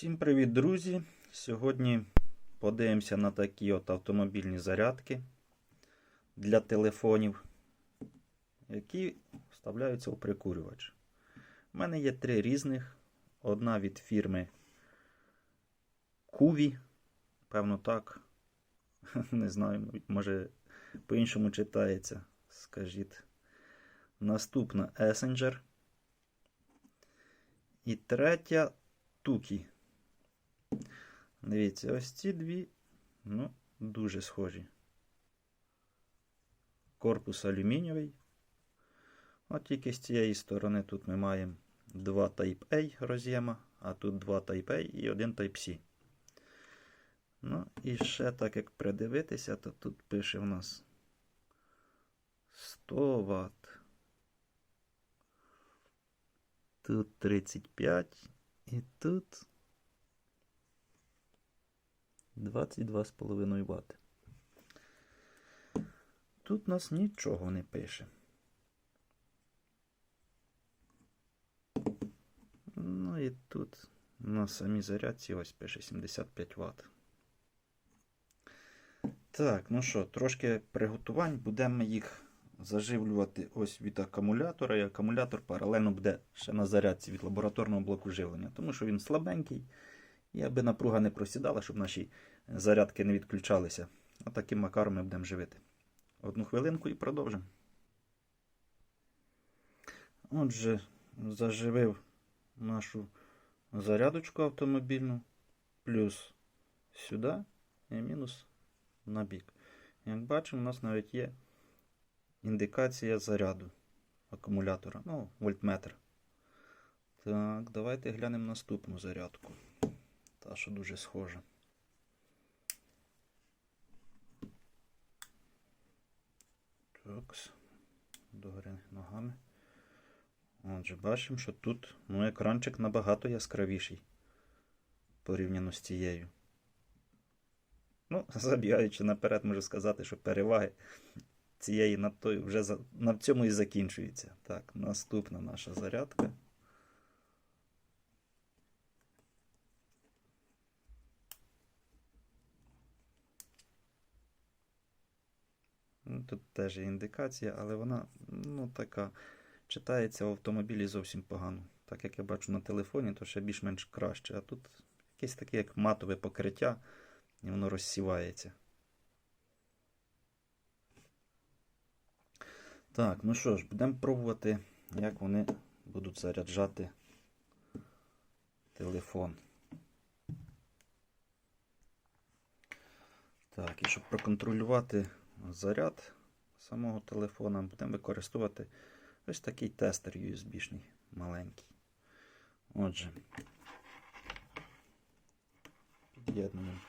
Всім привіт, друзі! Сьогодні подивимося на такі от автомобільні зарядки для телефонів, які вставляються у прикурювач. У мене є три різних. Одна від фірми Куві. Певно, так. Не знаю, може по-іншому читається. Скажіть. Наступна Essenger. І третя Тукі. Дивіться, ось ці дві, ну, дуже схожі. Корпус алюмінієвий. От тільки з цієї сторони тут ми маємо два Type-A роз'єма, а тут два Type-A і один Type-C. Ну, і ще так як придивитися, то тут пише в нас 100 Вт. Тут 35 і тут 22,5 Вт. Тут нас нічого не пише. Ну і тут на самій зарядці ось пише 75 Вт. Так, ну що, трошки приготувань. Будемо їх заживлювати ось від акумулятора. І акумулятор паралельно буде ще на зарядці від лабораторного блоку живлення, тому що він слабенький. І аби напруга не просідала, щоб наші зарядки не відключалися. Отаким макаром ми будемо живити. Одну хвилинку і продовжимо. Отже, заживив нашу зарядочку автомобільну, плюс сюди і мінус на бік. Як бачимо, у нас навіть є індикація заряду акумулятора, ну, вольтметр. Так, давайте глянемо наступну зарядку. Та, що дуже схожа. Такс. Догори ногами. Отже, бачимо, що тут ну, екранчик набагато яскравіший порівняно з цією. Ну, забігаючи наперед, можу сказати, що переваги цієї над тою вже на цьому і закінчується. Так, наступна наша зарядка. Тут теж є індикація, але вона ну, така читається в автомобілі зовсім погано. Так як я бачу на телефоні, то ще більш-менш краще. А тут якесь таке як матове покриття, і воно розсівається. Так, ну що ж, будемо пробувати, як вони будуть заряджати телефон. Так, і щоб проконтролювати заряд самого телефона, будемо використовувати ось такий тестер USB-шний маленький. Отже, під'єднуємо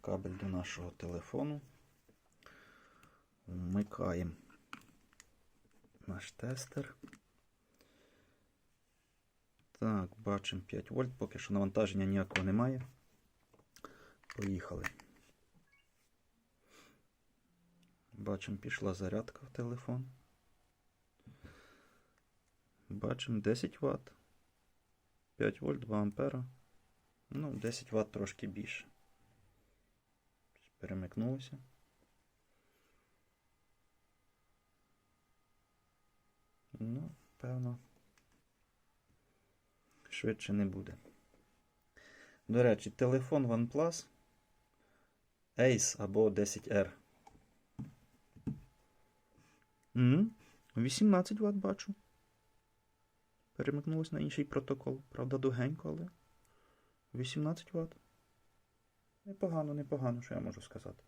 кабель до нашого телефону, вмикаємо наш тестер. Так, бачимо 5 вольт, поки що навантаження ніякого немає. Поїхали. Бачимо, пішла зарядка в телефон. Бачимо 10 Вт. 5 вольт, 2 ампера. Ну, 10 Вт трошки більше. Перемикнулося. Ну, певно, швидше не буде. До речі, телефон OnePlus Ace або 10R. М, 18 Вт бачу. Перемикнулось на інший протокол. Правда, довгенько, але 18 Вт. Непогано, непогано, що я можу сказати.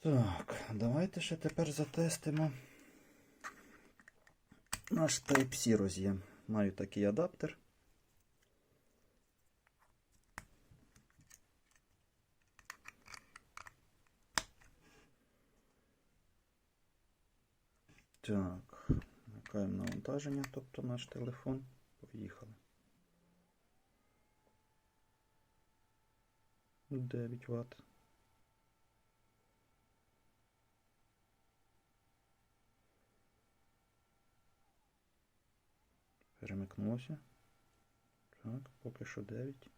Так, давайте ще тепер затестимо наш Type-C роз'єм. Маю такий адаптер. Так, вмикаємо навантаження, тобто наш телефон. Поїхали. 9 Вт. Перемикнулося. Так, поки що 9.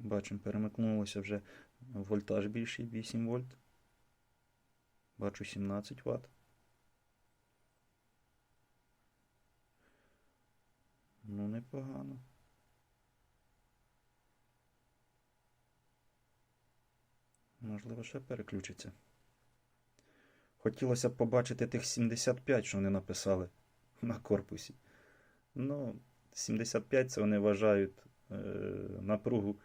Бачимо, перемикнулося вже вольтаж більший, 8 вольт. Бачу 17 Вт. Ну, непогано. Можливо, ще переключиться. Хотілося б побачити тих 75, що вони написали на корпусі. Ну, 75 це вони вважають е, напругу,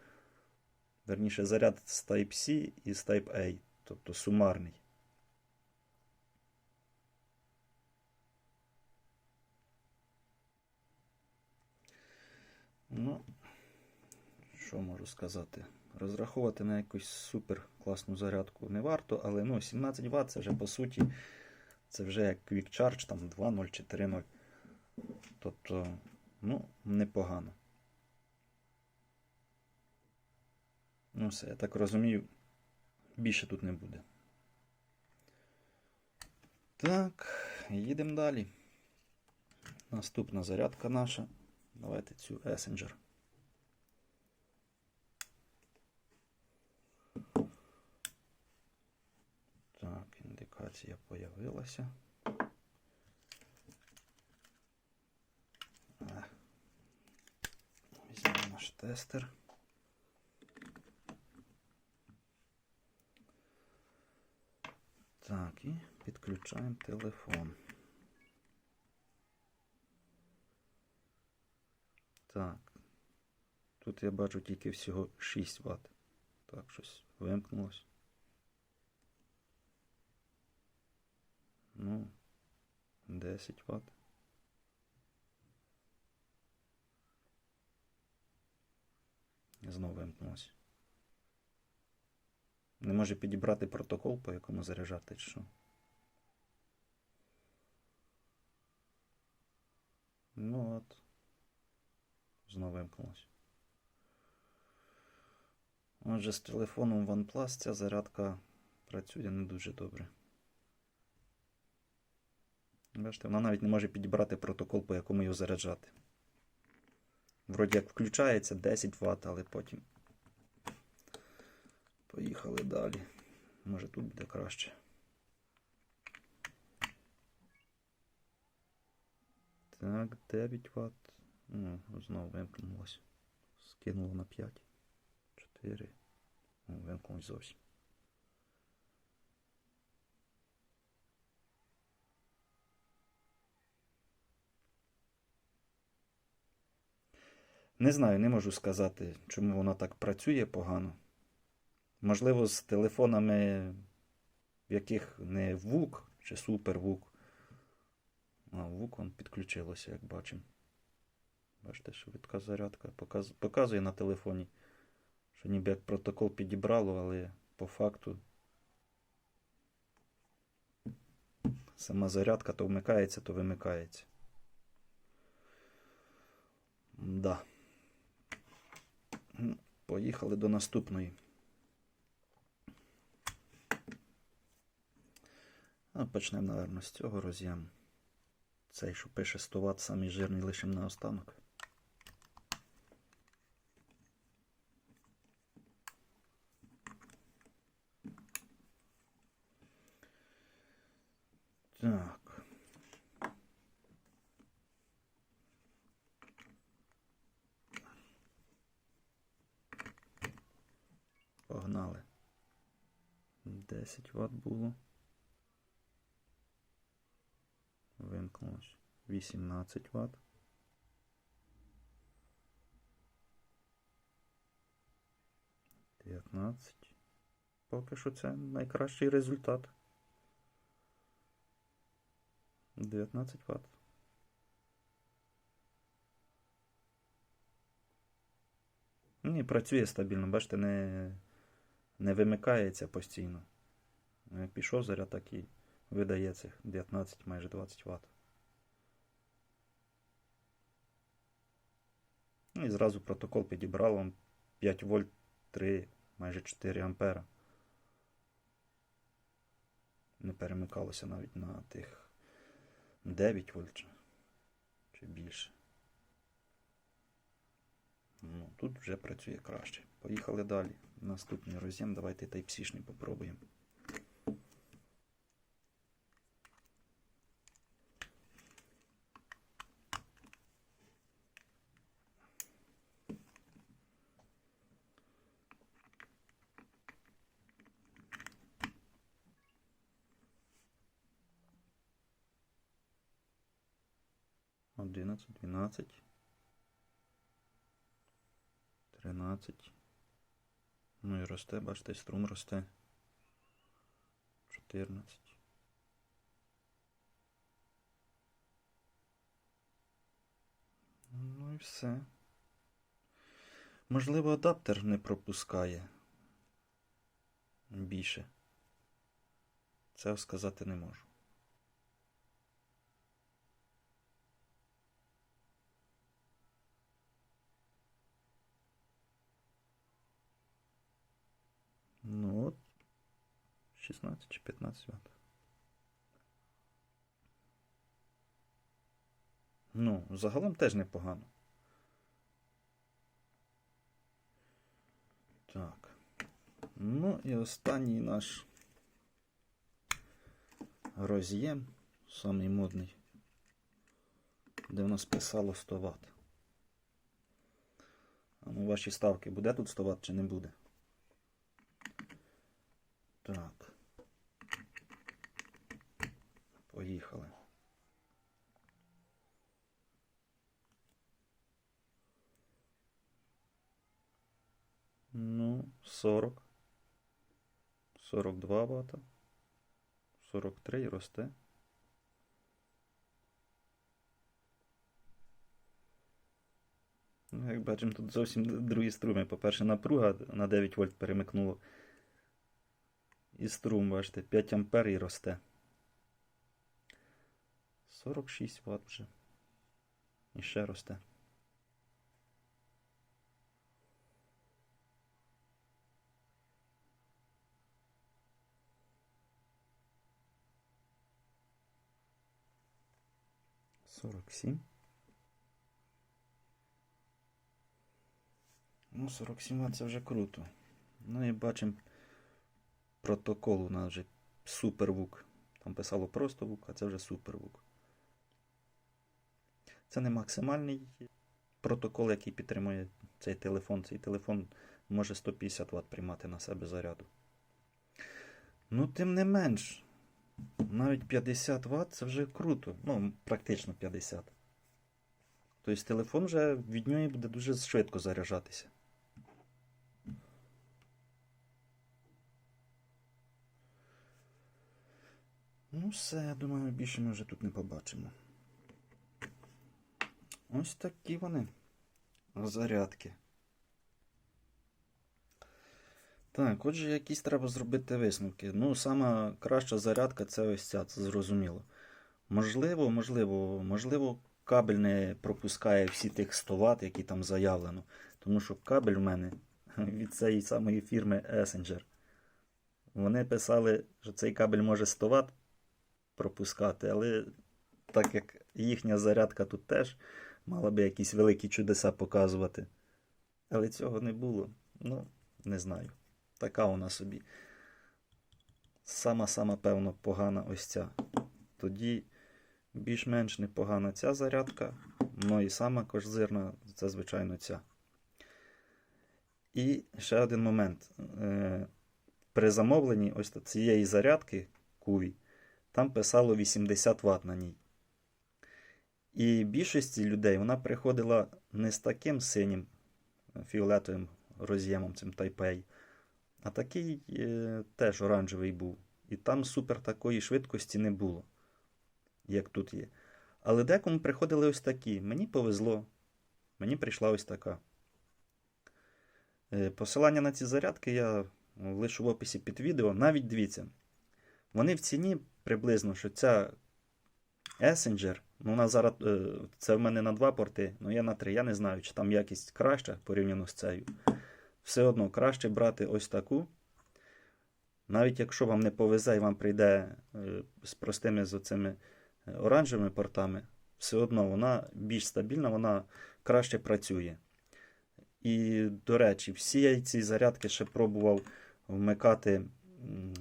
верніше, заряд з Type-C і з Type-A, тобто сумарний. Ну, що можу сказати? Розраховувати на якусь супер класну зарядку не варто, але ну, 17 Вт це вже по суті, це вже як Quick Charge, там 2.0 чи 3.0. Тобто, ну, непогано. Ну, все, я так розумію, більше тут не буде. Так, їдемо далі. Наступна зарядка наша. Давайте цю Messenger. Так, індикація появилася. А. Візьмемо наш тестер. Так, і підключаємо телефон. Так. Тут я бачу тільки всього 6 Вт. Так, щось вимкнулось. Ну, 10 Вт. Знову вимкнулось. Не може підібрати протокол, по якому заряджати, що. Ну от. Знову вимкнулось. Отже, з телефоном OnePlus ця зарядка працює не дуже добре. Бачите, вона навіть не може підібрати протокол, по якому його заряджати. Вроді як включається 10 Вт, але потім. Поїхали далі. Може тут буде краще. Так, 9 Вт. Ну, знову вимкнулося. Скинуло на 5. 4. О, вимкнулось зовсім. Не знаю, не можу сказати, чому воно так працює погано. Можливо, з телефонами, в яких не ВУК чи супервук. А ВУК он підключилося, як бачимо. Бачите, швидка зарядка. Показ... Показує на телефоні, що ніби як протокол підібрало, але по факту сама зарядка то вмикається, то вимикається. Да. Поїхали до наступної. А почнемо, напевно, з цього роз'єму. Цей, що пише 100 Вт, самий жирний лишимо на останок. Так. Погнали. 10 Вт було. Вимкнулось 18 Вт. Дев'ятнадцять. Поки що це найкращий результат. 19 Вт. Ні, працює стабільно, бачите, не, не вимикається постійно. Як пішов заряд, так і видає цих 19, майже 20 Вт. Ну І зразу протокол підібрав вам 5 вольт 3, майже 4 ампера. Не перемикалося навіть на тих 9 вольт чи більше. Ну, Тут вже працює краще. Поїхали далі. Наступний роз'єм. Давайте тайпсішний попробуємо. Одинадцять, дванадцять. Тринадцять. Ну і росте, бачите, струм росте. 14. Ну і все. Можливо, адаптер не пропускає більше. Це сказати не можу. Ну от 16 чи 15 Вт. Ну, загалом теж непогано. Так. Ну і останній наш роз'єм, самий модний, де в нас писало 100 Вт. А ну, ваші ставки буде тут 100 Вт чи не буде? Так. Поїхали. Ну, 40. 42 вата. 43 і росте. Ну, як бачимо, тут зовсім другі струми. По-перше, напруга на 9 вольт перемикнуло. І струм, бачите, 5 ампер і росте. 46 Вт вже. І ще росте. Сорок сім. Ну, 47 Вт це вже круто. Ну і бачимо протокол у нас вже супервук. Там писало просто вук, а це вже супервук. Це не максимальний протокол, який підтримує цей телефон. Цей телефон може 150 Вт приймати на себе заряду. Ну, тим не менш, навіть 50 Вт це вже круто. Ну, практично 50. Тобто телефон вже від нього буде дуже швидко заряджатися. Ну, все, я думаю, більше ми вже тут не побачимо. Ось такі вони зарядки. Так, отже, якісь треба зробити висновки. Ну, сама краща зарядка це ось ця, це зрозуміло. Можливо, можливо, можливо, кабель не пропускає всі тих 100 Вт, які там заявлено. Тому що кабель в мене від цієї самої фірми Essenger. Вони писали, що цей кабель може 100 Вт пропускати, але так як їхня зарядка тут теж мала би якісь великі чудеса показувати. Але цього не було. Ну, не знаю. Така вона собі. Сама-сама, певно, погана ось ця. Тоді більш-менш непогана ця зарядка. Ну і сама кожзирна, це, звичайно, ця. І ще один момент. Е, При замовленні ось цієї зарядки Куві, там писало 80 Вт на ній. І більшості людей вона приходила не з таким синім фіолетовим роз'ємом, цим Type-A, а такий е, теж оранжевий був. І там супер такої швидкості не було, як тут є. Але декому приходили ось такі. Мені повезло. Мені прийшла ось така. Е, Посилання на ці зарядки я лишу в описі під відео. Навіть дивіться. Вони в ціні приблизно, що ця Essenger, ну вона зараз е, це в мене на два порти, ну я на три. Я не знаю, чи там якість краща порівняно з цією. Все одно краще брати ось таку. Навіть якщо вам не повезе і вам прийде е, з простими з оцими е, оранжевими портами, все одно вона більш стабільна, вона краще працює. І, до речі, всі я ці зарядки ще пробував вмикати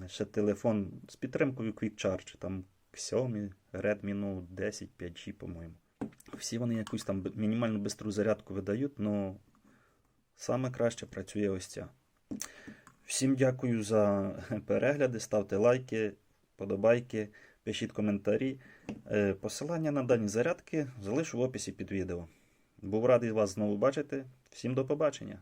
ще телефон з підтримкою Quick Charge, там Xiaomi, Redmi Note 10, 5G, по-моєму. Всі вони якусь там мінімальну бистру зарядку видають, але саме краще працює ось ця. Всім дякую за перегляди, ставте лайки, подобайки, пишіть коментарі. Е, Посилання на дані зарядки залишу в описі під відео. Був радий вас знову бачити. Всім до побачення!